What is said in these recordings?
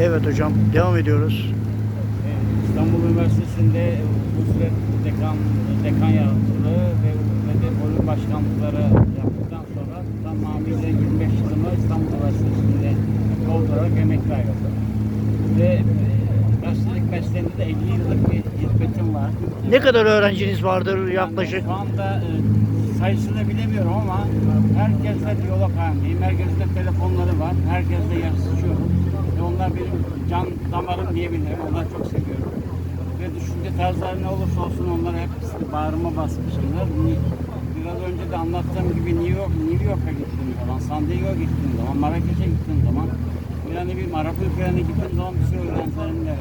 Evet hocam devam ediyoruz. İstanbul Üniversitesi'nde Nusret Dekan, Dekan yardımcılığı ve, ve de bölüm başkanlıkları yaptıktan sonra tamamıyla 25 yılımı İstanbul Üniversitesi'nde doldurarak emekli ayrıldım. Ve e, gazetecilik mesleğinde de 50 yıllık bir hizmetim var. Ne kadar öğrenciniz vardır yaklaşık? Yani şu anda e, sayısını bilemiyorum ama herkesle diyalog halindeyim. Herkesle telefonları var. Herkesle yazışıyorum. Onlar benim can damarım diyebilirim. Onları çok seviyorum. Ve düşünce tarzları ne olursa olsun onlara hep bağrıma basmışımdır. Ni- Biraz önce de anlattığım gibi New York, New York'a gittiğim zaman, San Diego'ya gittiğim zaman, Marrakeş'e gittiğim zaman, yani bir Arap ülkelerine gittiğim zaman bir sürü öğrencilerimle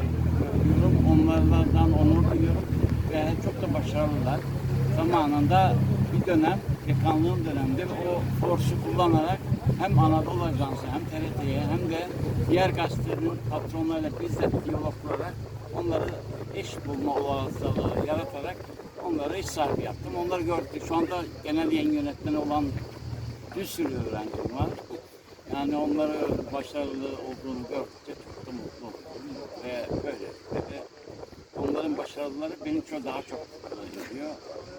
görüyorum. Onlardan onur duyuyorum ve çok da başarılılar. Zamanında bir dönem, dekanlığım döneminde o forsu kullanarak hem Anadolu Ajansı hem TRT'ye hem de diğer gazetelerin patronlarıyla bizzat diyalog kurarak onları iş bulma olasılığı yaratarak onlara iş sahibi yaptım. Onları gördük. Şu anda genel yayın yönetmeni olan bir sürü öğrencim var. Yani onları başarılı olduğunu gördükçe çok da mutlu oldum. Ve böyle. Ve onların başarıları beni çok daha çok ediyor.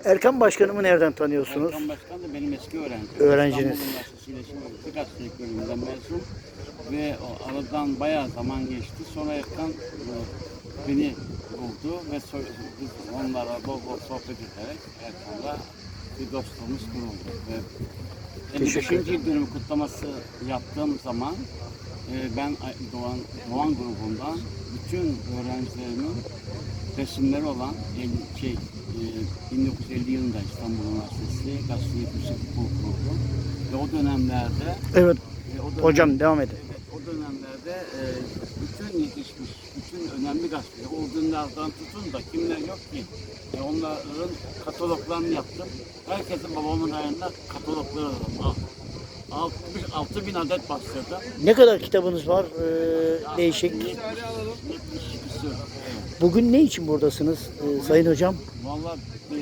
Erkan Başkanımı nereden tanıyorsunuz? Erkan Başkan da benim eski öğrencim. Öğrenciniz. İstanbul Üniversitesi İletişim bölümünden mezun. Ve aradan bayağı zaman geçti. Sonra Erkan e, beni buldu ve biz onlara bol bol sohbet ederek Erkan'la bir dostluğumuz kuruldu. Ve Teşekkür 55. yıl dönümü kutlaması yaptığım zaman e, ben Doğan, Doğan grubundan bütün öğrencilerimin resimleri olan şey, e, 1950 yılında İstanbul Üniversitesi Gazetecilik Yüksek Okulu kuruldu. Ve o dönemlerde Evet e, o dönem- hocam devam edin. Evet, o dönemlerde e, bütün yetişmiş, bütün önemli gazeteler, o günlerden tutun da kimler yok ki, e, onların kataloglarını yaptım. Herkesin babamın ayında katalogları var. 6 bin adet bastırdım. Ne kadar kitabınız var? Ee, değişik. 70 küsur. Evet. Bugün ne için buradasınız ee, Sayın Hocam? Valla e,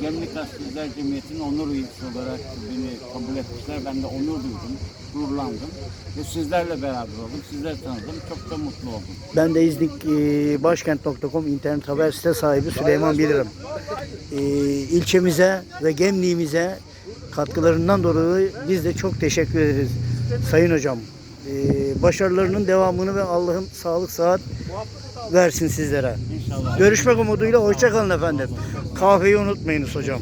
Gemlik Gazeteciler Cemiyeti'nin onur üyesi olarak beni kabul etmişler. Ben de onur duydum, gururlandım. Ve sizlerle beraber oldum, sizleri tanıdım. Çok da mutlu oldum. Ben de İznik e, başkent.com internet haber site sahibi Süleyman Bilirim. E, ilçemize ve Gemliğimize katkılarından dolayı biz de çok teşekkür ederiz Sayın Hocam. E, başarılarının devamını ve Allah'ım sağlık saat versin sizlere. İnşallah. Görüşmek umuduyla hoşçakalın efendim. Kahveyi unutmayınız hocam.